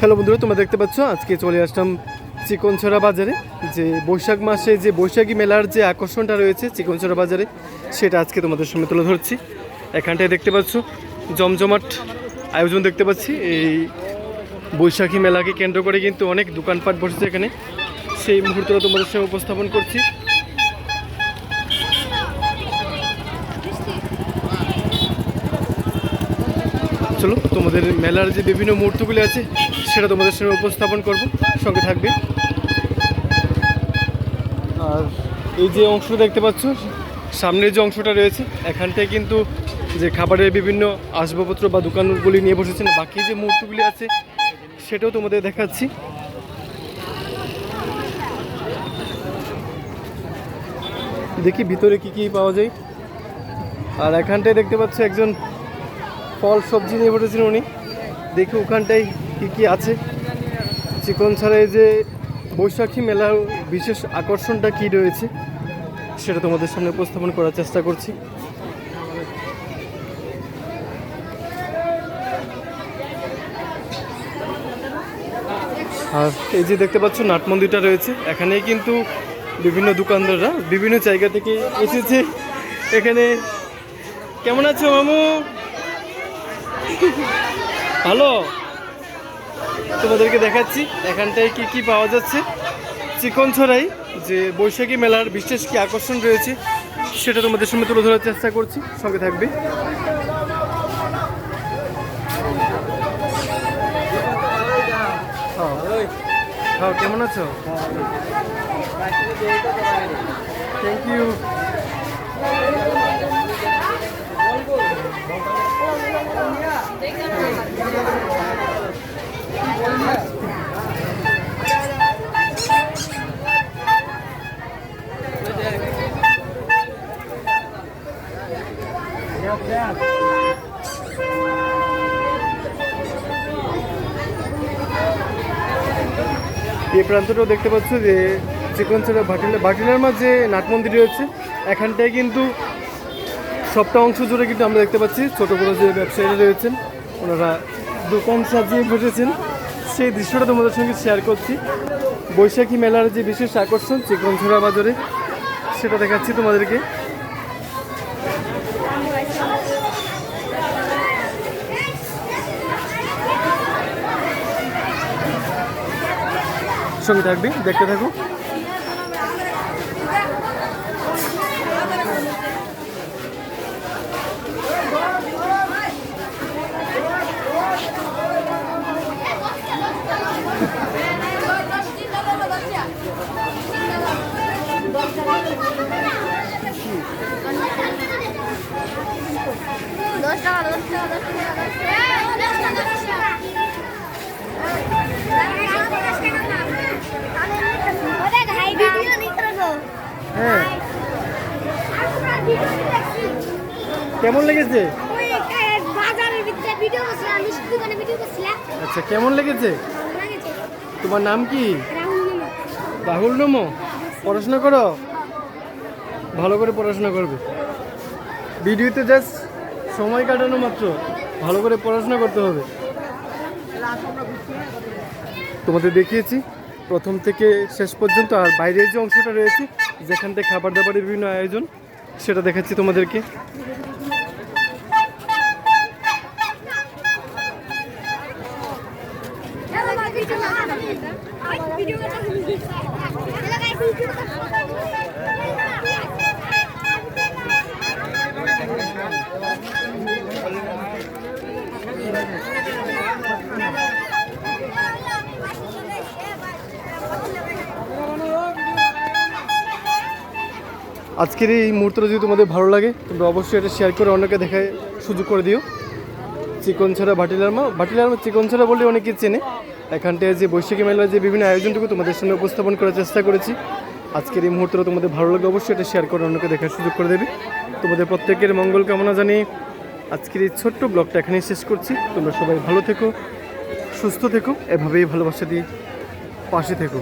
Hello বন্ধুরা, তোমরা দেখতে পাচ্ছ, আজকে চলে আসলাম চিকনছড়া বাজারে। যে বৈশাখ মাসে যে বৈশাখী মেলার যে আকর্ষণটা রয়েছে চিকনছড়া বাজারে, সেটা আজকে তোমাদের সামনে তুলে ধরছি। এখানটায় দেখতে পাচ্ছ, জমজমাট আয়োজন দেখতে পাচ্ছি। এই বৈশাখী মেলাকে কেন্দ্র করে কিন্তু অনেক দোকানপাট বসেছে এখানে। সেই মুহূর্তটা তোমাদের সঙ্গে উপস্থাপন করছি। চলো, তোমাদের মেলার যে বিভিন্ন মুহূর্তগুলি আছে, সেটা তোমাদের সামনে উপস্থাপন করব। সঙ্গে থাকবে। আর এই যে অংশটা দেখতে পাচ্ছ, সামনের যে অংশটা রয়েছে, এখানটায় কিন্তু যে খাবারের বিভিন্ন আসবাবপত্র বা দোকানগুলি নিয়ে বসেছেন, বাকি যে মুহূর্তগুলি আছে, সেটাও তোমাদের দেখাচ্ছি। দেখি ভিতরে কি কি পাওয়া যায়। আর এখানটায় দেখতে পাচ্ছ একজন ফল, সবজি নিয়ে বসেছেন উনি। দেখি ওখানটায় কী কী আছে। চিকন ছাড়া এই যে বৈশাখী মেলার বিশেষ আকর্ষণটা কী রয়েছে, সেটা তোমাদের সামনে উপস্থাপন করার চেষ্টা করছি। আর এই যে দেখতে পাচ্ছ, নাট মন্দিরটা রয়েছে। এখানে কিন্তু বিভিন্ন দোকানদাররা বিভিন্ন জায়গা থেকে এসেছে। এখানে কেমন আছো মামু? ভালো তোমাদেরকে দেখাচ্ছি, এখানটায় কি কি পাওয়া যাচ্ছে? চিকন ছড়াই যে বৈশাখী মেলার বিশেষ কি আকর্ষণ রয়েছে, সেটা তোমাদের সামনে তুলে ধরার চেষ্টা করছি, সঙ্গে থাকবে। হ্যাঁ। হ্যাঁ কেমন আছো? থ্যাংক ইউ এই প্রান্তটাও দেখতে পাচ্ছ যে চিকনছড়া ভাটিলা ভাটিলার মাঝে নাট মন্দির রয়েছে। এখানটায় কিন্তু সবটা অংশ জুড়ে কিন্তু আমরা দেখতে পাচ্ছি। ছোটো বড়ো যে ব্যবসায়ীরা রয়েছেন, ওনারা দোকান সাজিয়ে বসেছেন। সেই দৃশ্যটা তোমাদের সঙ্গে শেয়ার করছি। বৈশাখী মেলার যে বিশেষ আকর্ষণ চিকনছড়া বাজারে, সেটা দেখাচ্ছি তোমাদেরকে। সঙ্গে থাকবি দেখতে থাকো। দশ টাকা। ভিডিও লেগেছে? আচ্ছা কেমন লেগেছে? তোমার নাম কি? রাহুল নমো পড়াশোনা করো? ভালো করে পড়াশোনা করবে। ভিডিওতে জাস্ট সময় কাটানো মাত্র। ভালো করে পড়াশোনা করতে হবে। তোমাদের দেখিয়েছি, প্রথম থেকে শেষ পর্যন্ত আর বাইরের যে অংশটা রয়েছে, যেখান থেকে খাবার দাবারের বিভিন্ন আয়োজন, সেটা দেখাচ্ছি তোমাদেরকে। আজকের এই মুহূর্তটা যদি তোমাদের ভালো লাগে, তোমরা অবশ্যই এটা শেয়ার করে অন্যকে দেখায় সুযোগ করে দিও। চিকন ছাড়া ভাটিলার মা ভাটিলার মা চিকন ছাড়া বলে অনেকে চেনে। এখানটায় যে বৈশাখী মেলার যে বিভিন্ন আয়োজনটুকু তোমাদের সামনে উপস্থাপন করার চেষ্টা করেছি। আজকের এই মুহূর্তটা তোমাদের ভালো লাগে অবশ্যই এটা শেয়ার করে অন্যকে দেখার সুযোগ করে দেবে। তোমাদের প্রত্যেকের মঙ্গল কামনা জানিয়ে আজকের এই ছোট্ট ব্লগটা এখানেই শেষ করছি। তোমরা সবাই ভালো থেকো, সুস্থ থেকো, এভাবেই ভালোবাসা দিয়ে পাশে থেকো।